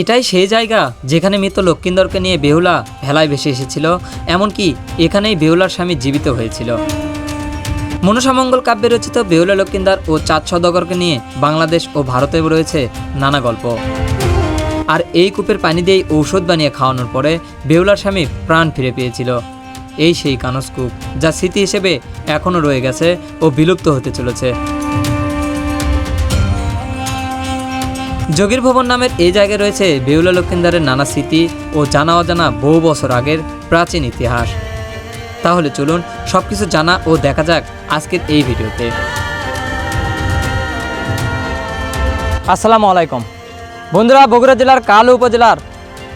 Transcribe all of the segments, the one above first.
এটাই সেই জায়গা যেখানে মৃত লক্ষ্মীন্দরকে নিয়ে বেহুলা ভেলায় ভেসে এসেছিল, এমনকি এখানেই বেহুলার স্বামী জীবিত হয়েছিল। মনসামঙ্গল কাব্যে রচিত বেহুলা লক্ষ্মীন্দর ও চাঁদ সদাগরকে নিয়ে বাংলাদেশ ও ভারতে রয়েছে নানা গল্প। আর এই কূপের পানি দিয়েই ঔষধ বানিয়ে খাওয়ানোর পরে বেহুলার স্বামী প্রাণ ফিরে পেয়েছিল। এই সেই কানস কূপ, যা স্মৃতি হিসেবে এখনও রয়ে গেছে ও বিলুপ্ত হতে চলেছে। যোগীর ভবন নামের এই জায়গায় রয়েছে বেহুলা লক্ষিন্দারের নানা স্মৃতি ও জানা অজানা বহু বছর আগের প্রাচীন ইতিহাস। তাহলে চলুন সব কিছু জানা ও দেখা যাক আজকের এই ভিডিওতে। আসসালামু আলাইকুম। বন্ধুরা, বগুড়া জেলার কালু উপজেলার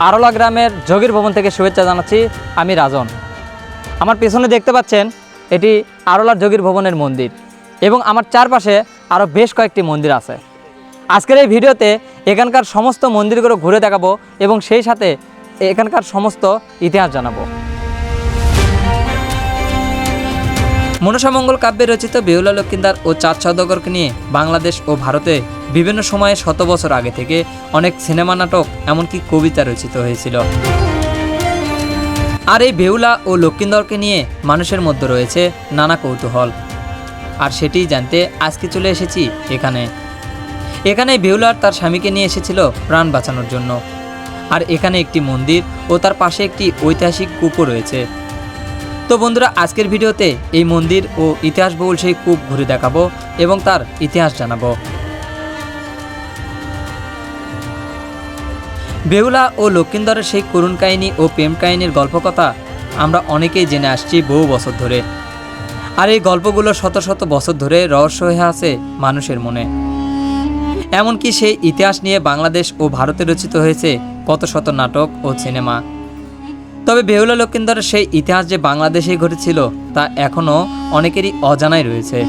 আরলা গ্রামের যোগীর ভবন থেকে শুভেচ্ছা জানাচ্ছি আমি রাজন। আমার পেছনে দেখতে পাচ্ছেন এটি আরলার যোগীর ভবনের মন্দির এবং আমার চারপাশে আরও বেশ কয়েকটি মন্দির আছে। আজকের এই ভিডিওতে এখানকার সমস্ত মন্দিরগুলো ঘুরে দেখাবো এবং সেই সাথে এখানকার সমস্ত ইতিহাস জানাব। মনসামঙ্গল কাব্যে রচিত বেহুলা লক্ষিন্দার ও চাঁদ সওদাগরকে নিয়ে বাংলাদেশ ও ভারতে বিভিন্ন সময়ে শত বছর আগে থেকে অনেক সিনেমা নাটক এমনকি কবিতা রচিত হয়েছিল। আর এই বেহুলা ও লক্ষিন্দরকে নিয়ে মানুষের মধ্যে রয়েছে নানা কৌতূহল। আর সেটিই জানতে আজকে চলে এসেছি এখানে। এখানে বেহুলার তার স্বামীকে নিয়ে এসেছিল প্রাণ বাঁচানোর জন্য। আর এখানে একটি মন্দির ও তার পাশে একটি ঐতিহাসিক কূপও রয়েছে। তো বন্ধুরা, আজকের ভিডিওতে এই মন্দির ও ইতিহাসবহুল সেই কূপ ঘুরে দেখাবো এবং তার ইতিহাস জানাব। বেহুলা ও লক্ষিন্দরের সেই করুণ কাহিনী ও প্রেম কাহিনীর গল্পকথা আমরা অনেকেই জেনে আসছি বহু বছর ধরে। আর এই গল্পগুলো শত শত বছর ধরে রহস্য হয়ে আছে মানুষের মনে। এমনকি সেই ইতিহাস নিয়ে বাংলাদেশ ও ভারতে রচিত হয়েছে কত শত নাটক ও সিনেমা। তবে বেহুলা লক্ষিন্দরের সেই ইতিহাস যে বাংলাদেশেই ঘটেছিল, তা এখনও অনেকেরই অজানাই রয়েছে।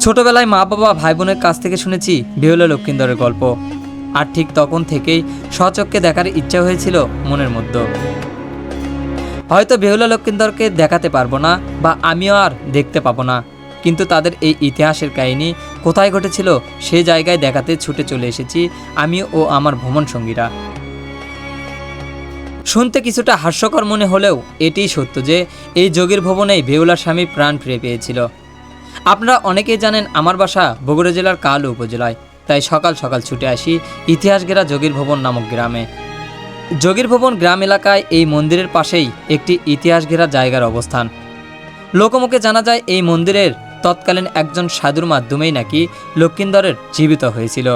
ছোটবেলায় মা বাবা ভাই বোনের কাছ থেকে শুনেছি বেহুলা লক্ষিন্দরের গল্প। আর ঠিক তখন থেকেই স্বচক্ষে দেখার ইচ্ছা হয়েছিল মনের মধ্যে। হয়তো বেহুলা লক্ষিন্দরকে দেখাতে পারব না বা আমিও আর দেখতে পাবো না। কিন্তু তাদের এই ইতিহাসের কাহিনী কোথায় ঘটেছিল সে জায়গায় দেখাতে ছুটে চলে এসেছি আমি ও আমার ভ্রমণ সঙ্গীরা। শুনতে কিছুটা হাস্যকর মনে হলেও এটিই সত্য যে এই যোগীর ভবনেই বেহুলার স্বামী প্রাণ ফিরে পেয়েছিল। আপনারা অনেকেই জানেন আমার বাসা বগুড়া জেলার কালু উপজেলায়, তাই সকাল সকাল ছুটে আসি ইতিহাস ঘেরা যোগীর ভবন নামক গ্রামে। যোগীর ভবন গ্রাম এলাকায় এই মন্দিরের পাশেই একটি ইতিহাস ঘেরা জায়গার অবস্থান। লোকমুখে জানা যায় এই মন্দিরের তৎকালীন একজন সাধুর মাধ্যমেই নাকি লক্ষিন্দরের জীবিত হয়েছিল।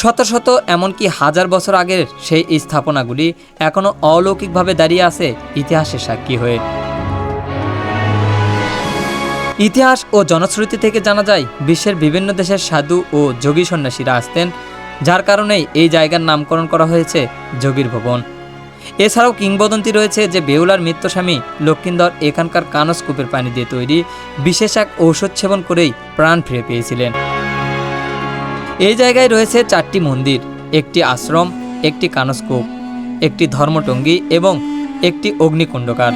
শত শত এমনকি হাজার বছর আগের সেই স্থাপনাগুলি এখনও অলৌকিকভাবে দাঁড়িয়ে আছে ইতিহাসের সাক্ষী হয়ে। ইতিহাস ও জনশ্রুতি থেকে জানা যায়, বিশ্বের বিভিন্ন দেশের সাধু ও যোগী সন্ন্যাসীরা আসতেন, যার কারণেই এই জায়গার নামকরণ করা হয়েছে যোগীর ভবন। এছাড়াও কিংবদন্তি রয়েছে যে বেউলার মৃত্যুস্বামী লক্ষিন্দর এখানকার কানসকূপের পানি দিয়ে তৈরি বিশেষ এক ঔষধ সেবন করেই প্রাণ ফিরে পেয়েছিলেন। এই জায়গায় রয়েছে চারটি মন্দির, একটি আশ্রম, একটি কানসকূপ একটি ধর্মটঙ্গী এবং একটি অগ্নিকুণ্ডকার।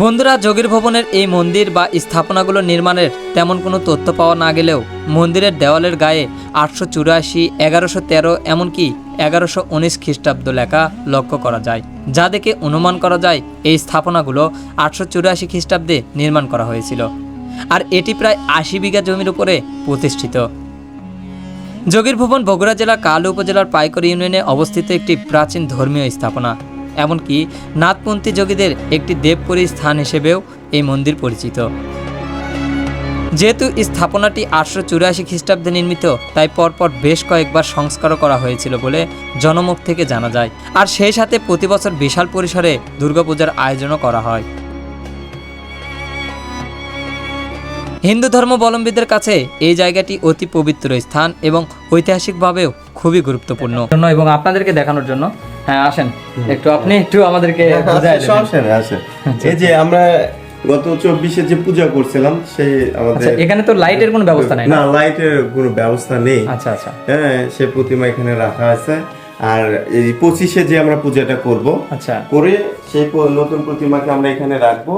বন্ধুরা, যোগীর ভবনের এই মন্দির বা স্থাপনাগুলো নির্মাণের তেমন কোনো তথ্য পাওয়া না গেলেও মন্দিরের দেওয়ালের গায়ে আটশো চুরাশি, এগারোশো তেরো, এমনকি এগারোশো উনিশ খ্রিস্টাব্দ লেখা লক্ষ্য করা যায়। যা দেখে অনুমান করা যায় এই স্থাপনাগুলো আটশো চুরাশি খ্রিস্টাব্দে নির্মাণ করা হয়েছিল আর এটি প্রায় আশি বিঘা জমির উপরে প্রতিষ্ঠিত। যোগীর ভবন বগুড়া জেলার কালু উপজেলার পাইকর ইউনিয়নে অবস্থিত একটি প্রাচীন ধর্মীয় স্থাপনা। এমনকি নাথপন্থী যোগীদের একটি দেবপুরী স্থান হিসেবেও এই মন্দির পরিচিত। যেহেতু স্থাপনাটি আটশো চুরাশি খ্রিস্টাব্দে নির্মিত, তাই পরপর বেশ কয়েকবার সংস্কারও করা হয়েছিল বলে জনমুখ থেকে জানা যায়। আর সেই সাথে প্রতি বছর বিশাল পরিসরে দুর্গাপূজার আয়োজনও করা হয়। হিন্দু ধর্মাবলম্বীদের কাছে এই জায়গাটি অতি পবিত্র স্থান এবং ঐতিহাসিকভাবেও খুবই গুরুত্বপূর্ণ। এবং আপনাদেরকে দেখানোর জন্য। হ্যাঁ আসেন। একটু আপনি একটু আমাদেরকে। সমস্যা নেই, আসে। এই যে আমরা গত চব্বিশে যে পূজা করছিলাম সেই আমাদের আচ্ছা এখানে তো লাইটের কোনো ব্যবস্থা নাই না? লাইটের কোনো ব্যবস্থা নেই। আচ্ছা আচ্ছা। হ্যাঁ সে প্রতিমা এখানে রাখা আছে। আর এই পঁচিশে যে আমরা পূজাটা করব আচ্ছা। করে সেই নতুন প্রতিমাকে আমরা এখানে রাখব।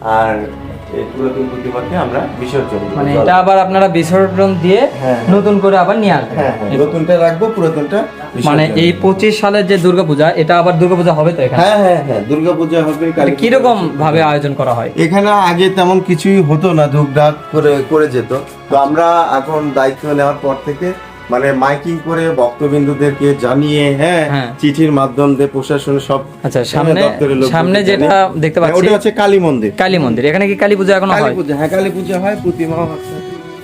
আর পুরাতন প্রতিমাকে আমরা বিসর্জন মানে এটা আবার আপনারা বিসর্জন দিয়ে হ্যাঁ। নতুন করে আবার নিয়ে আসবেন। হ্যাঁ হ্যাঁ নতুনটা রাখব পুরাতনটা মানে এই পঁচিশ সালের যে দুর্গাপূজা এটা আবার দুর্গাপূজা হবে তো এখানে? হ্যাঁ হ্যাঁ হ্যাঁ দুর্গাপূজা হবে কীরকম ভাবে আয়োজন করা হয়? এখানে আগে তেমন কিছুই হতো না ধূপধাপ করে করে যেত। তো আমরা এখন দায়িত্ব নেওয়ার পর থেকে মানে মাইকিং করে ভক্তবিন্দুদেরকে জানিয়ে হ্যাঁ হ্যাঁ। চিঠির মাধ্যম দিয়ে প্রশাসন সব আচ্ছা সামনে সামনে যেটা দেখতে হ্যাঁ, পাচ্ছি ওটা হচ্ছে কালী মন্দির। কালী মন্দির। এখানে কি কালী পূজা এখনও কালী পূজা হ্যাঁ কালী পূজা হয় প্রতিমাও আছে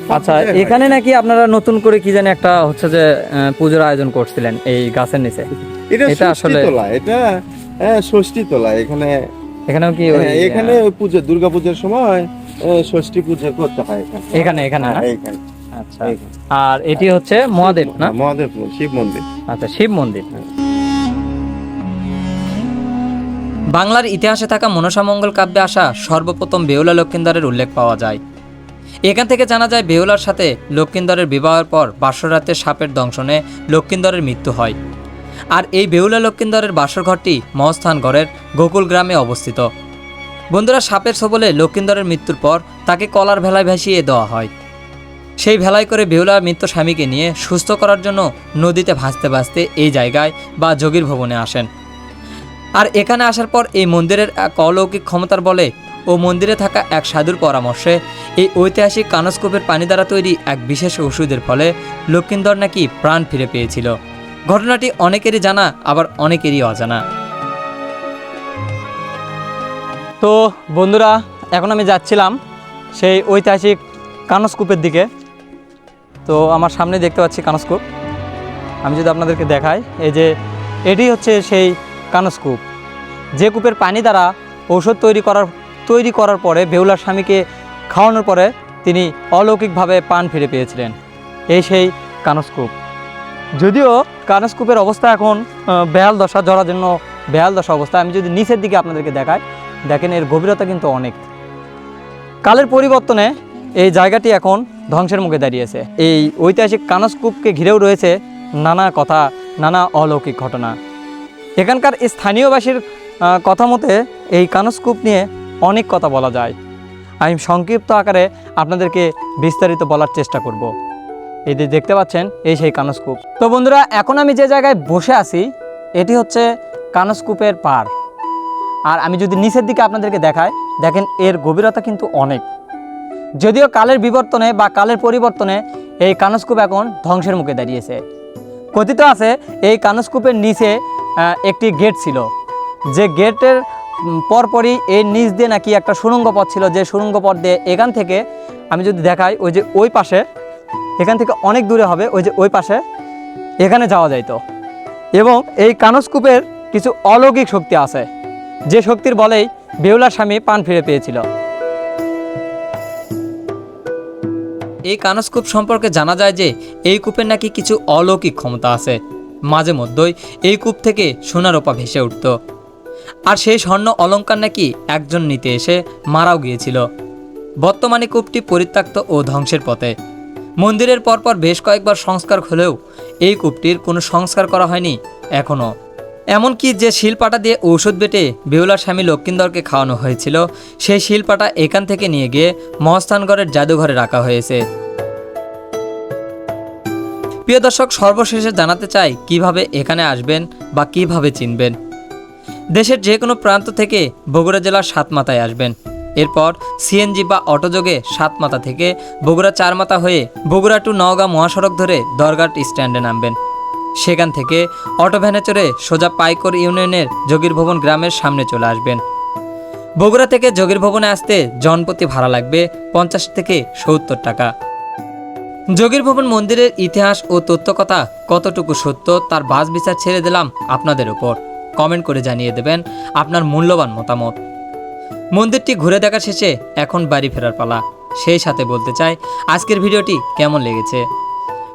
আচ্ছা এখানে নাকি আপনারা নতুন করে কি জানি একটা হচ্ছে যে পুজোর আয়োজন করছিলেন এই গাছের নিচে। এটা আসলে- এটা হ্যাঁ ষষ্ঠী তোলা। এখানে এখানেও কি হ্যাঁ, এখানে পুজো দুর্গা পূজার সময় ষষ্ঠী পূজা করতে হয় এখানে। এখানে এখানে? হ্যাঁ, আচ্ছা। আর এটি হচ্ছে মহাদেব না? মহাদেব শিব মন্দির। আচ্ছা শিব মন্দির। বাংলার ইতিহাসে থাকা মনসামঙ্গল কাব্যে আসা সর্বপ্রথম বেহুলা লক্ষিন্দরের উল্লেখ পাওয়া যায়। এখান থেকে জানা যায় বেহুলার সাথে লক্ষিন্দরের বিবাহের পর বাসরাতে সাপের দংশনে লক্ষিন্দরের মৃত্যু হয়। আর এই বেহুলা লক্ষিন্দরের বাসরঘরটি মহস্থানগড়ের গোকুল গ্রামে অবস্থিত। বন্ধুরা সাপের সবলে লক্ষিন্দরের মৃত্যুর পর তাকে কলার ভেলায় ভাসিয়ে দেওয়া হয়। সেই ভেলায় করে বেহুলার মৃত স্বামীকে নিয়ে সুস্থ করার জন্য নদীতে ভাসতে ভাসতে এই জায়গায় বা যোগীর ভবনে আসেন। আর এখানে আসার পর এই মন্দিরের এক অলৌকিক ক্ষমতার বলে ও মন্দিরে থাকা এক সাধুর পরামর্শে এই ঐতিহাসিক কানস্কোপের পানি দ্বারা তৈরি এক বিশেষ ওষুধের ফলে লক্ষিন্দর নাকি প্রাণ ফিরে পেয়েছিল। ঘটনাটি অনেকেরই জানা, আবার অনেকেরই অজানা। তো বন্ধুরা, এখন আমি যাচ্ছিলাম সেই ঐতিহাসিক কানস্কূপের দিকে। তো আমার সামনে দেখতে পাচ্ছি কানস্কোপ। আমি যদি আপনাদেরকে দেখাই, এই যে এটি হচ্ছে সেই কানস্কূপ। যে কূপের পানি দ্বারা ঔষধ তৈরি করার তৈরি করার পরে বেহুলার স্বামীকে খাওয়ানোর পরে তিনি অলৌকিকভাবে পান ফিরে পেয়েছিলেন। এই সেই কানস্কূপ। যদিও কানস্কূপের অবস্থা এখন বেহাল দশা জরাজন্য বেহাল দশা অবস্থা। আমি যদি নিচের দিকে আপনাদেরকে দেখাই, দেখেন এর গভীরতা কিন্তু অনেক। কালের পরিবর্তনে এই জায়গাটি এখন ধ্বংসের মুখে দাঁড়িয়েছে। এই ঐতিহাসিক কানস্কূপকে ঘিরেও রয়েছে নানা কথা, নানা অলৌকিক ঘটনা। এখানকার স্থানীয়বাসীর কথা মতে এই কানস্কূপ নিয়ে অনেক কথা বলা যায়। আমি সংক্ষিপ্ত আকারে আপনাদেরকে বিস্তারিত বলার চেষ্টা করব। এই দেখতে পাচ্ছেন, এই সেই কানস্কূপ। তো বন্ধুরা, এখন আমি যে জায়গায় বসে আছি, এটি হচ্ছে কানস্কূপের পার আর আমি যদি নিচের দিকে আপনাদেরকে দেখাই, দেখেন এর গভীরতা কিন্তু অনেক। যদিও কালের বিবর্তনে বা কালের পরিবর্তনে এই কানস্কূপ এখন ধ্বংসের মুখে দাঁড়িয়েছে। কথিত আছে, এই কানস্কূপের নিচে একটি গেট ছিল। যে গেটের পরপরই এর নিচ দিয়ে নাকি একটা সুড়ঙ্গ পথ ছিল। যে সুড়ঙ্গ পথ দিয়ে এখান থেকে আমি যদি দেখাই, ওই যে ওই পাশে, এখান থেকে অনেক দূরে হবে, ওই যে ওই পাশে, এখানে যাওয়া যাইতো। এবং এই কানস্কূপের কিছু অলৌকিক শক্তি আছে। যে শক্তির বলেই বেহুলার স্বামী পান ফিরে পেয়েছিল। এই কানস্কূপ সম্পর্কে জানা যায় যে এই কূপের নাকি কিছু অলৌকিক ক্ষমতা আছে। মাঝে মধ্যেই এই কূপ থেকে সোনারোপা ভেসে উঠত। আর সেই স্বর্ণ অলঙ্কার নাকি একজন নিতে এসে মারাও গিয়েছিল। বর্তমানে কূপটি পরিত্যক্ত ও ধ্বংসের পথে। মন্দিরের পরপর বেশ কয়েকবার সংস্কার হলেও এই কূপটির কোনো সংস্কার করা হয়নি এখনও এমনকি যে শিলপাটা দিয়ে ঔষধ বেটে বেহুলার স্বামী লক্ষিন্দরকে খাওয়ানো হয়েছিল, সেই শিলপাটা এখান থেকে নিয়ে গিয়ে মহস্থানগড়ের জাদুঘরে রাখা হয়েছে। প্রিয় দর্শক, সর্বশেষে জানাতে চাই, কীভাবে এখানে আসবেন বা কীভাবে চিনবেন? দেশের যে কোনো প্রান্ত থেকে বগুড়া জেলার সাতমাথায় আসবেন। এরপর সিএনজি বা অটোযোগে সাতমাথা থেকে বগুড়া চারমাথা হয়ে বগুড়া টু নওগাঁ মহাসড়ক ধরে দরগাট স্ট্যান্ডে নামবেন। সেখান থেকে অটো ভ্যানে চড়ে সোজা পাইকর ইউনিয়নের যোগীর ভবন গ্রামের সামনে চলে আসবেন। বগুড়া থেকে যোগীর ভবনে আসতে জনপ্রতি ভাড়া লাগবে পঞ্চাশ থেকে সত্তর টাকা। যোগীর ভবন মন্দিরের ইতিহাস ও তথ্যকথা কতটুকু সত্য তার বাস বিচার ছেড়ে দিলাম আপনাদের ওপর কমেন্ট করে জানিয়ে দেবেন আপনার মূল্যবান মতামত। মন্দিরটি ঘুরে দেখা শেষে এখন বাড়ি ফেরার পালা। সেই সাথে বলতে চাই, আজকের ভিডিওটি কেমন লেগেছে?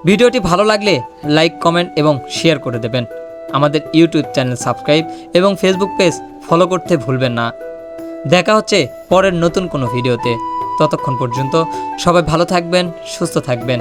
ভিডিওটি ভালো লাগলে লাইক, কমেন্ট এবং শেয়ার করে দেবেন। আমাদের ইউটিউব চ্যানেল সাবস্ক্রাইব এবং ফেসবুক পেজ ফলো করতে ভুলবেন না। দেখা হচ্ছে পরের নতুন কোনো ভিডিওতে। ততক্ষণ পর্যন্ত সবাই ভালো থাকবেন, সুস্থ থাকবেন।